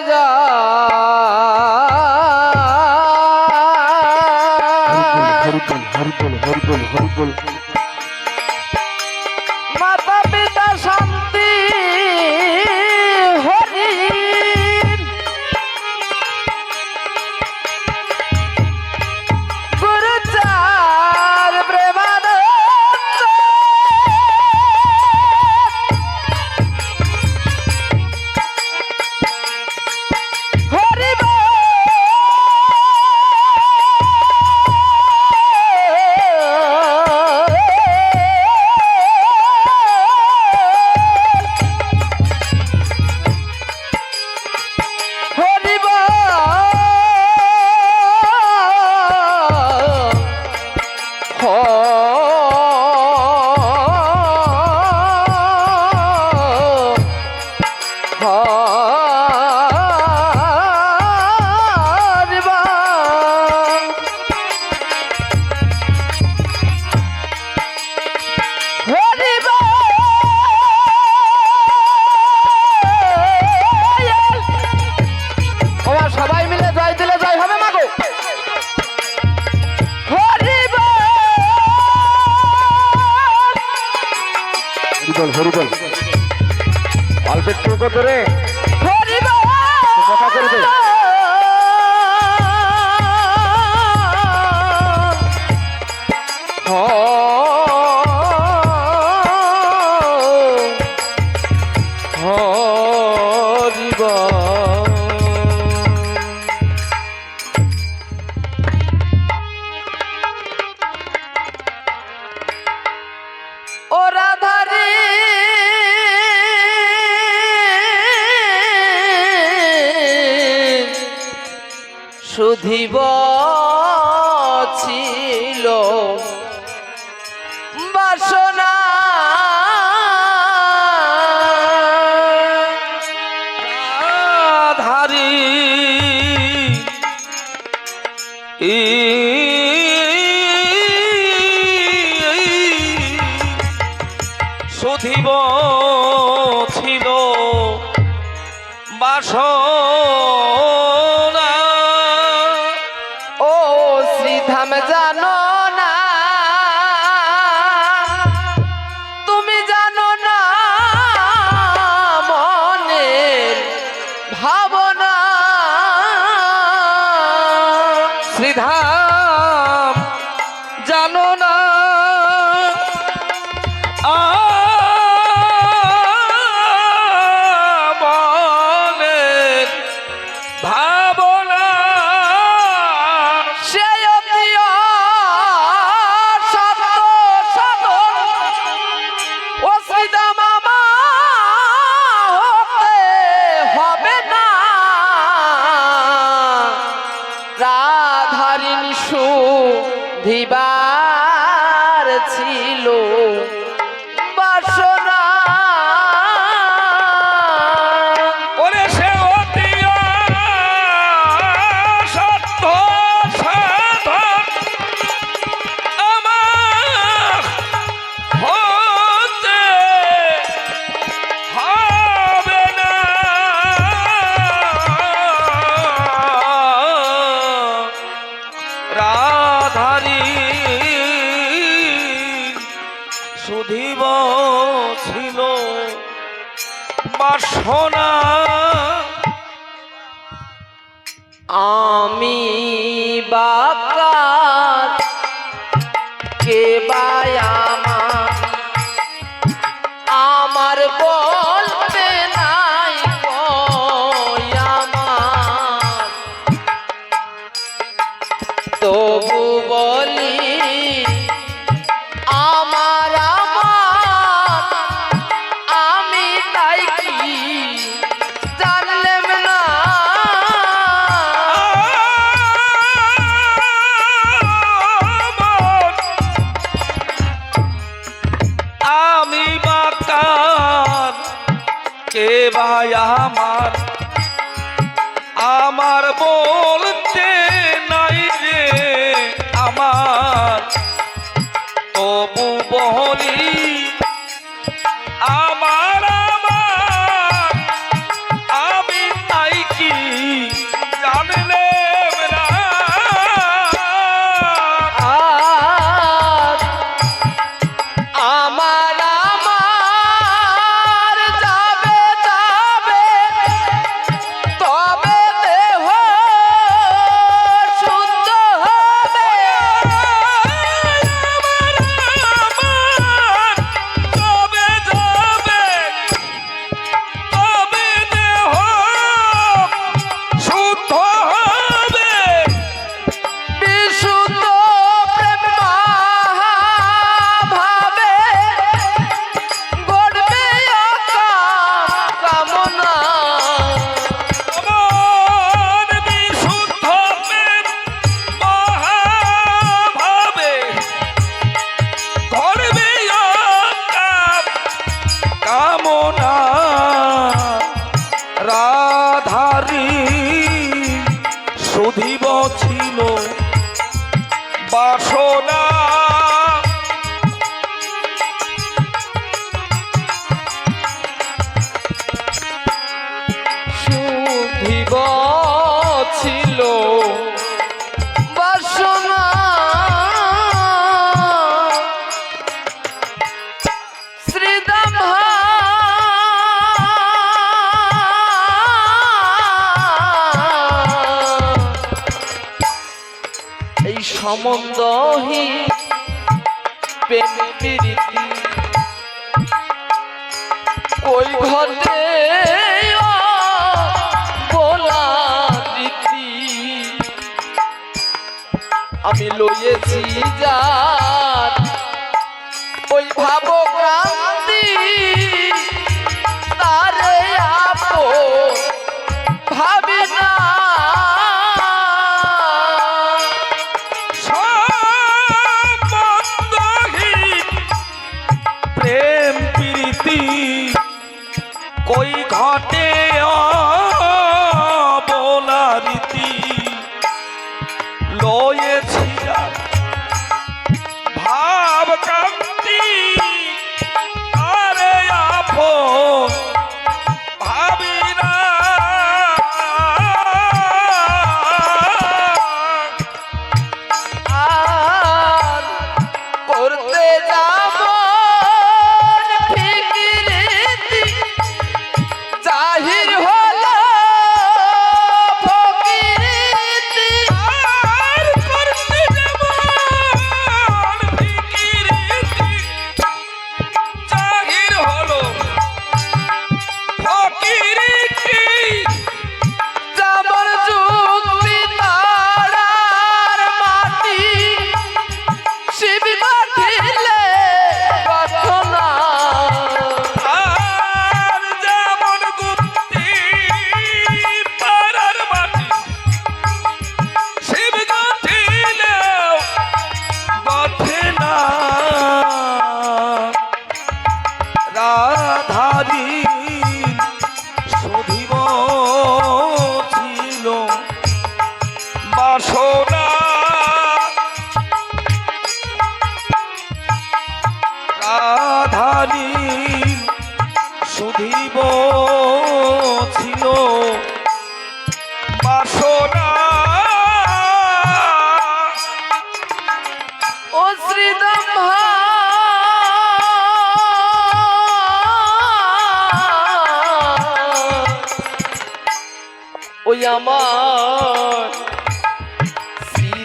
যায়। হরিদল হরিদল অল্প একটু করে Oh শ্রীধাম জানো না পারব ও ভুবনী সম্বন্ধহী প্রেম প্রীতি। কই ঘটে বলা রীতি আমি লইয়েছি যা வேண்டாம்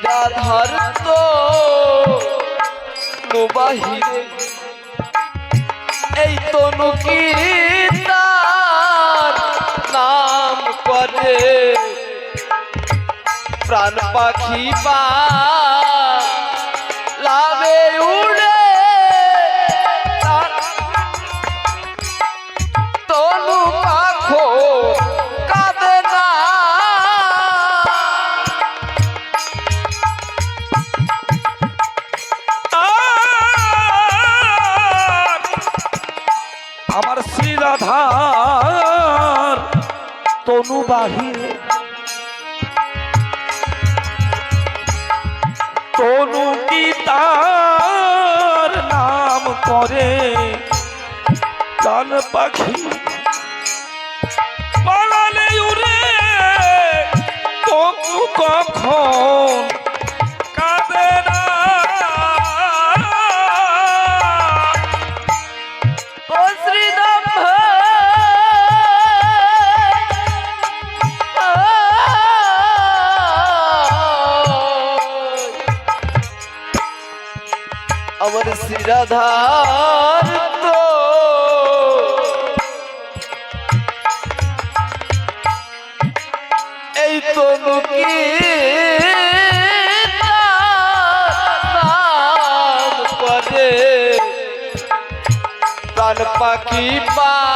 রাধার তো বাহিরে এই তনু কি তার নাম করে। প্রাণ পাখি পা বাহিরে। তনু তার নাম করে? কান পাখি পালালে উড়ে। তনু কখন নিরাধার তো। এই তনু কি প্রাণ পাখি পা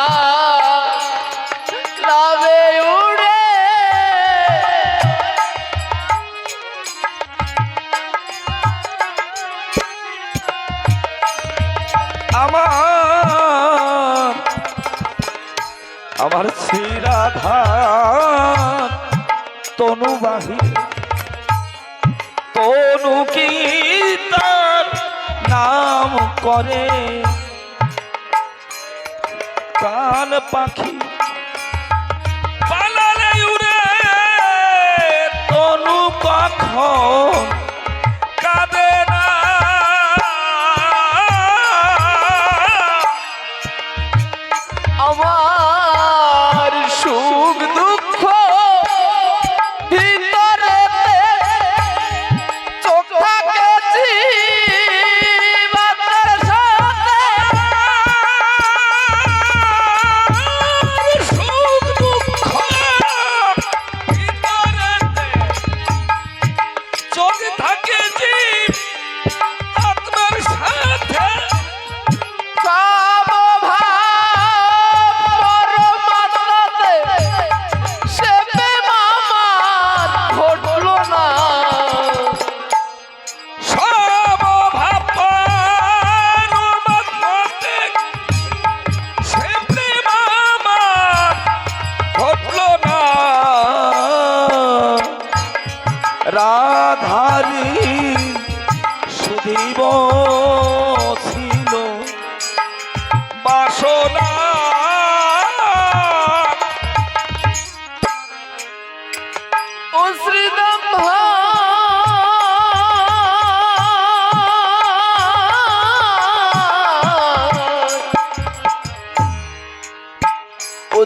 হাত তনু বাহির তনু কি তার নাম করে? কান পাখি পালারে উড়ে। তনু কখন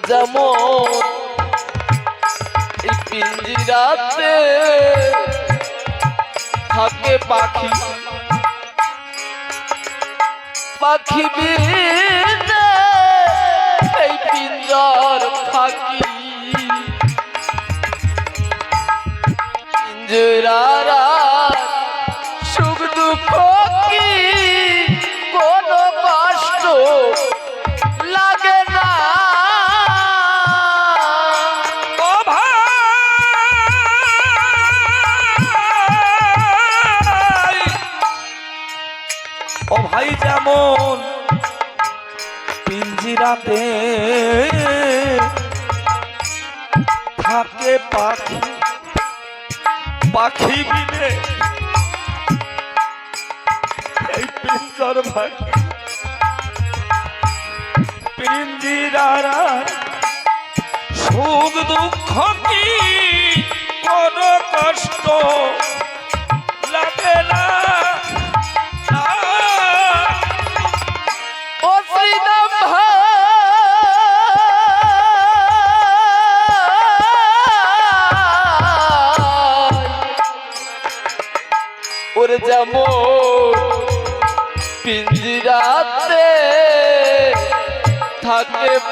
যেমন এই পিঞ্জিরাতে থাকে পাখি। পাখি এই পিঞ্জার থাকি পিঞ্জরারা যেমন পিঞ্জিরাতে থাকে পাখি পাখি বিনে এই পিঞ্জর পাখি পিঞ্জিরারা সুখ দুঃখ কি, কোনো কষ্ট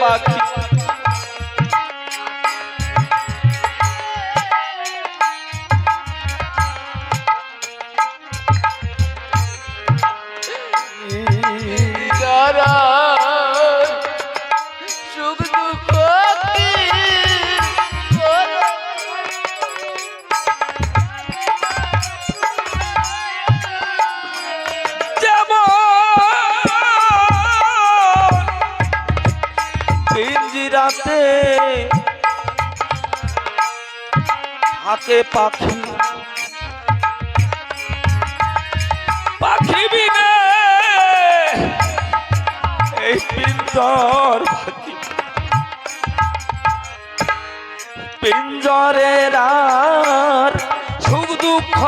পাখি থাকে পাখি। পাখি এই পিঞ্জর পিঞ্জরের আর সুখ দুঃখ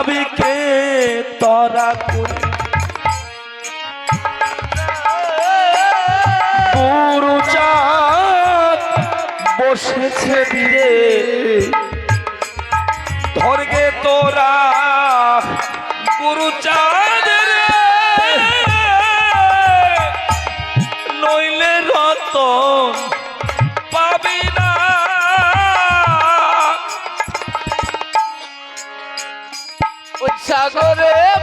আয় যাবি কে তরা করে। গুরু চাঁদ বসেছে ধীরে করে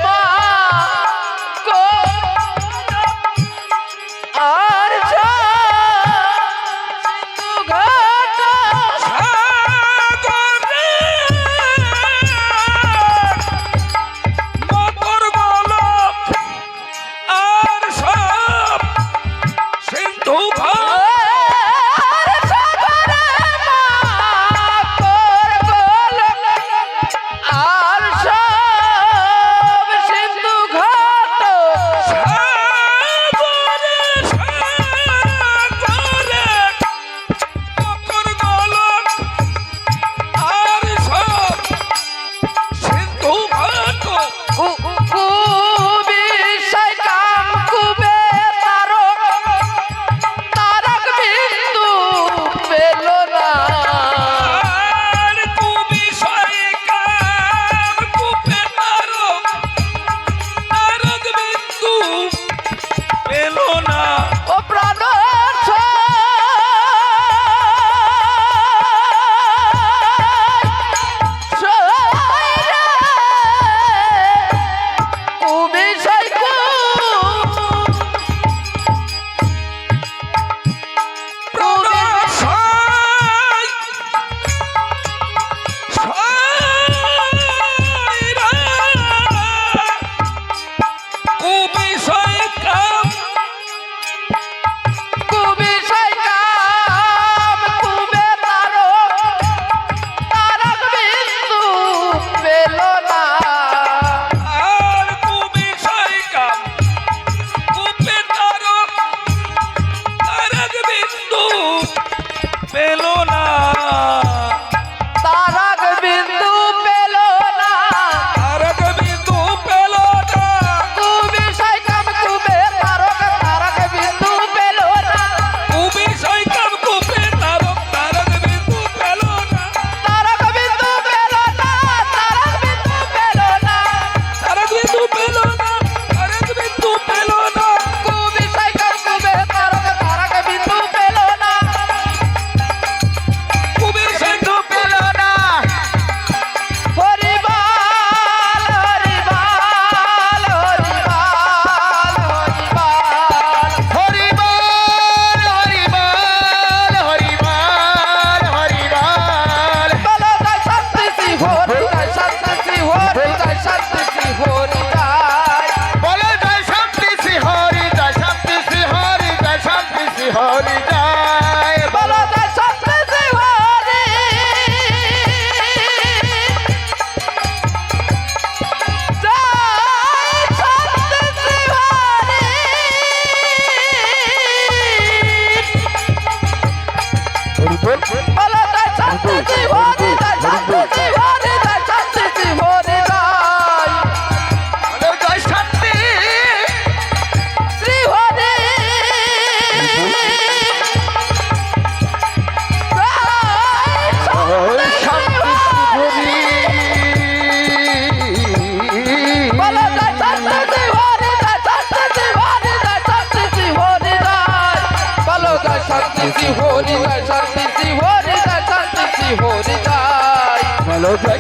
শান্তি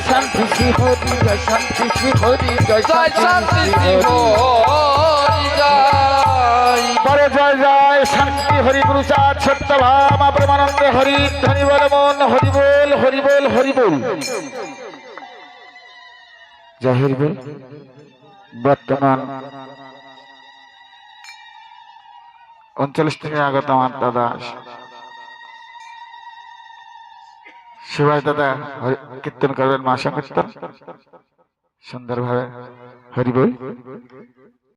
শান্তি শ্রী হরি জয় শান্তি শ্রী হরি জয় জয় শান্তি জয় জয় শান্তি হরি গুরু চাঁদ সত্য ভাম হরি ধনি বল মন হরি বল হরি বল হরি বল। বল বর্তমান। অঞ্চল থেকে আগত আমার দাদা শিবাই দাদা কীর্তন করবেন মা সংকীর্তন। সুন্দরভাবে হরি বল